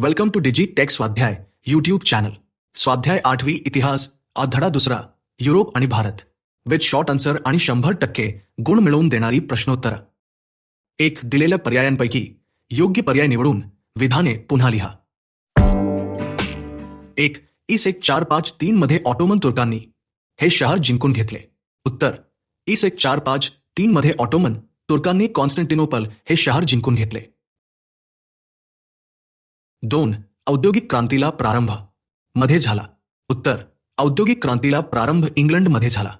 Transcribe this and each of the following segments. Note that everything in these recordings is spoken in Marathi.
Welcome to Digi Tech Swadhyay YouTube channel Swadhyay आठवी इतिहास धडा दुसरा युरोप आणि भारत. विथ शॉर्ट आन्सर आणि शंभर टक्के गुण मिळवून देणारी प्रश्नोत्तर. एक दिलेल्या पर्यायांपैकी योग्य पर्याय निवडून विधाने पुन्हा लिहा. एक इस एक चार पाच तीन मध्ये ऑटोमन तुर्कांनी हे शहर जिंकून घेतले. उत्तर इस एक चार पाच तीन मध्ये ऑटोमन तुर्कांनी कॉन्स्टंटिनोपल हे शहर जिंकून घेतले. दोन औद्योगिक क्रांतीला प्रारंभ. मध्ये झाला. उत्तर औद्योगिक क्रांतीला प्रारंभ इंग्लंडमध्ये झाला.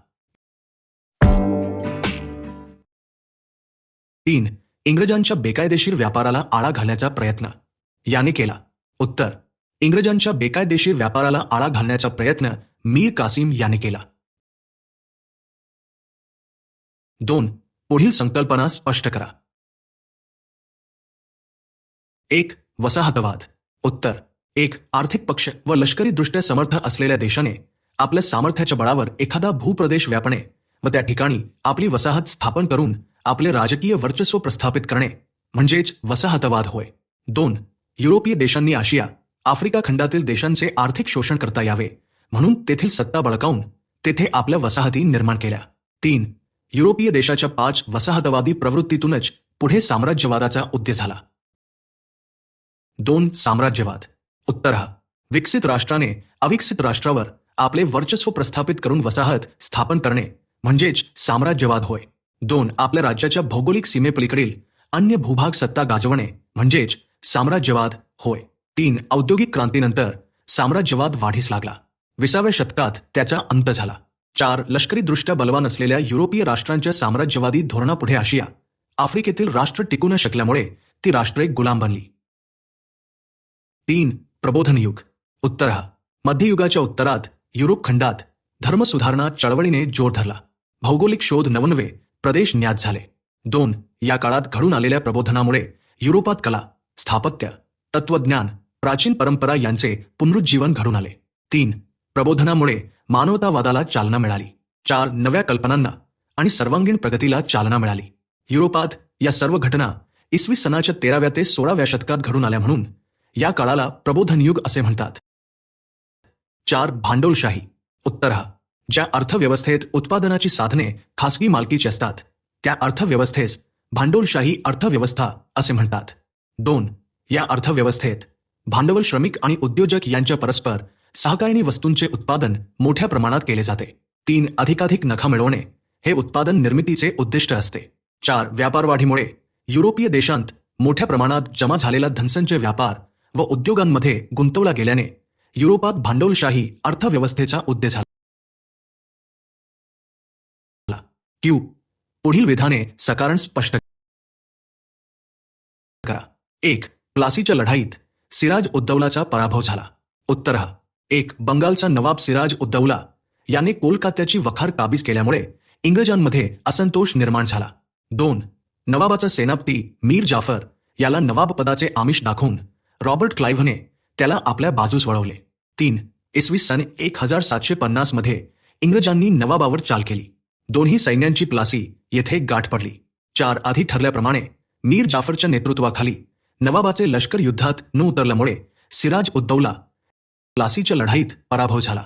तीन इंग्रजांच्या बेकायदेशीर व्यापाराला आळा घालण्याचा प्रयत्न. याने केला. उत्तर इंग्रजांच्या बेकायदेशीर व्यापाराला आळा घालण्याचा प्रयत्न मीर कासिम याने केला. दोन पुढील संकल्पना स्पष्ट करा. एक वसाहतवाद. उत्तर. एक आर्थिक पक्ष व लष्करीदृष्ट्या समर्थ असलेल्या देशाने आपल्या सामर्थ्याच्या बळावर एखादा भूप्रदेश व्यापणे व त्या ठिकाणी आपली वसाहत स्थापन करून आपले राजकीय वर्चस्व प्रस्थापित करणे म्हणजेच वसाहतवाद होय. दोन. युरोपीय देशांनी आशिया आफ्रिका खंडातील देशांचे आर्थिक शोषण करता यावे म्हणून तेथील सत्ता बळकावून तेथे आपल्या वसाहती निर्माण केल्या. तीन. युरोपीय देशाच्या पाच वसाहतवादी प्रवृत्तीतूनच पुढे साम्राज्यवादाचा उद्य झाला. दोन साम्राज्यवाद. उत्तर हा. विकसित राष्ट्राने अविकसित राष्ट्रावर आपले वर्चस्व प्रस्थापित करून वसाहत स्थापन करणे म्हणजेच साम्राज्यवाद होय. दोन आपल्या राज्याच्या भौगोलिक सीमेपलीकडील अन्य भूभाग सत्ता गाजवणे म्हणजेच साम्राज्यवाद होय. तीन औद्योगिक क्रांतीनंतर साम्राज्यवाद वाढीस लागला. विसाव्या शतकात त्याचा अंत झाला. चार लष्करीदृष्ट्या बलवान असलेल्या युरोपीय राष्ट्रांच्या साम्राज्यवादी धोरणापुढे आशिया. आफ्रिकेतील राष्ट्र टिकू न शकल्यामुळे ती राष्ट्रे गुलाम बनली. तीन प्रबोधन युग. उत्तर मध्ययुगाच्या उत्तरात युरोप खंडात धर्मसुधारणा चळवळीने जोर धरला. भौगोलिक शोध नवनवे प्रदेश न्यात झाले. दोन या काळात घडून आलेल्या प्रबोधनामुळे युरोपात कला स्थापत्य तत्वज्ञान प्राचीन परंपरा यांचे पुनरुज्जीवन घडून आले. तीन प्रबोधनामुळे मानवतावादाला चालना मिळाली. चार नव्या कल्पनांना आणि सर्वांगीण प्रगतीला चालना मिळाली. युरोपात या सर्व घटना इसवी सनाच्या तेराव्या ते सोळाव्या शतकात घडून आल्या म्हणून या काळाला प्रबोधन युग असे म्हणतात. चार भांडवलशाही उत्तर हा ज्या अर्थव्यवस्थेत उत्पादनाची साधने खासगी मालकीची असतात त्या अर्थव्यवस्थेस भांडवलशाही अर्थव्यवस्था असे म्हणतात. दोन या अर्थव्यवस्थेत भांडवल श्रमिक आणि उद्योजक यांच्या परस्पर सहकार्याने वस्तूंचे उत्पादन मोठ्या प्रमाणात केले जाते. तीन अधिकाधिक नफा मिळवणे हे उत्पादन निर्मितीचे उद्दिष्ट असते. चार व्यापारवाढीमुळे युरोपीय देशांत मोठ्या प्रमाणात जमा झालेला धनसंचय व्यापार व उद्योगांमध्ये गुंतवला गेल्याने युरोपात भांडवलशाही अर्थव्यवस्थेचा उद्देश झाला. क्यू. पुढील विधाने सकारण स्पष्ट करा. एक. प्लासीच्या लढाईत सिराज उद्दौलाचा पराभव झाला. उत्तर हा. एक. बंगालचा नवाब सिराज उद्दौला याने कोलकात्याची वखार काबीज केल्यामुळे इंग्रजांमध्ये असंतोष निर्माण झाला. दोन. नवाबाचा सेनापती मीर जाफर याला नवाब पदाचे आमिष दाखवून रॉबर्ट क्लाइव्हने त्याला आपल्या बाजूस वळवले. तीन इसवी सन एक हजार सातशे पन्नासमध्ये इंग्रजांनी नवाबावर चाल केली. दोन्ही सैन्यांची प्लासी येथे गाठ पडली. चार आधी ठरल्याप्रमाणे मीर जाफरच्या नेतृत्वाखाली नवाबाचे लष्कर युद्धात न उतरल्यामुळे सिराज उद्दौला प्लासीच्या लढाईत पराभव झाला.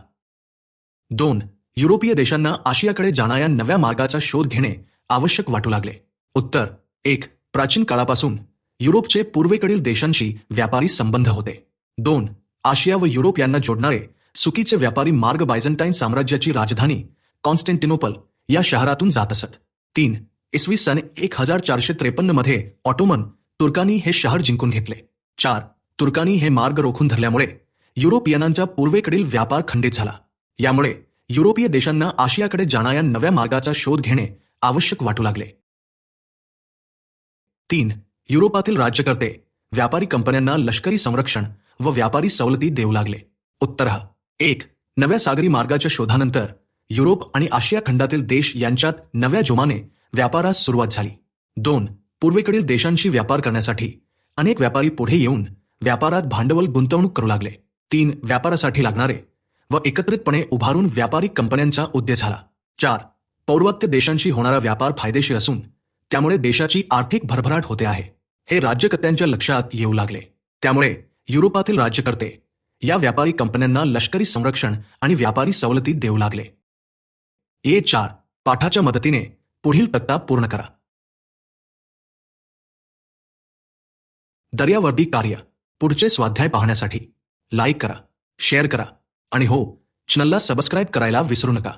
दोन युरोपीय देशांना आशियाकडे जाणाऱ्या नव्या मार्गाचा शोध घेणे आवश्यक वाटू लागले. उत्तर एक प्राचीन काळापासून युरोपचे पूर्वेकडील देशांशी व्यापारी संबंध होते. दोन आशिया व युरोप यांना जोडणारे सुकीचे व्यापारी मार्ग बायझंटाईन साम्राज्याची राजधानी कॉन्स्टँटिनोपल या शहरातून जात असत. तीन इसवी सन एक हजार चारशे त्रेपन्नमध्ये ऑटोमन तुर्कानी हे शहर जिंकून घेतले. चार तुर्कानी हे मार्ग रोखून धरल्यामुळे युरोपियनांच्या पूर्वेकडील व्यापार खंडित झाला. यामुळे युरोपीय देशांना आशियाकडे जाणाऱ्या नव्या मार्गाचा शोध घेणे आवश्यक वाटू लागले. तीन युरोपातील राज्यकर्ते व्यापारी कंपन्यांना लष्करी संरक्षण व व्यापारी सवलती देऊ लागले. उत्तर एक. नव्या सागरी मार्गाच्या शोधानंतर युरोप आणि आशिया खंडातील देश यांच्यात नव्या जोमाने व्यापारास सुरुवात झाली. दोन. पूर्वेकडील देशांशी व्यापार करण्यासाठी अनेक व्यापारी पुढे येऊन व्यापारात भांडवल गुंतवणूक करू लागले. तीन. व्यापारासाठी लागणारे व एकत्रितपणे उभारून व्यापारी कंपन्यांचा उद्य झाला. चार. पौर्वात्य देशांशी होणारा व्यापार फायदेशीर असून त्यामुळे देशाची आर्थिक भरभराट होते आहे. हे राज्यकर्त्यांच्या लक्षात येऊ लागले. त्यामुळे युरोपातील राज्यकर्ते या व्यापारी कंपन्यांना लष्करी संरक्षण आणि व्यापारी सवलती देऊ लागले. ए चार पाठाच्या मदतीने पुढील तक्ता पूर्ण करा. दर्यावर्दी कार्य पुढचे स्वाध्याय पाहण्यासाठी लाईक करा शेअर करा आणि हो चॅनलला सबस्क्राईब करायला विसरू नका.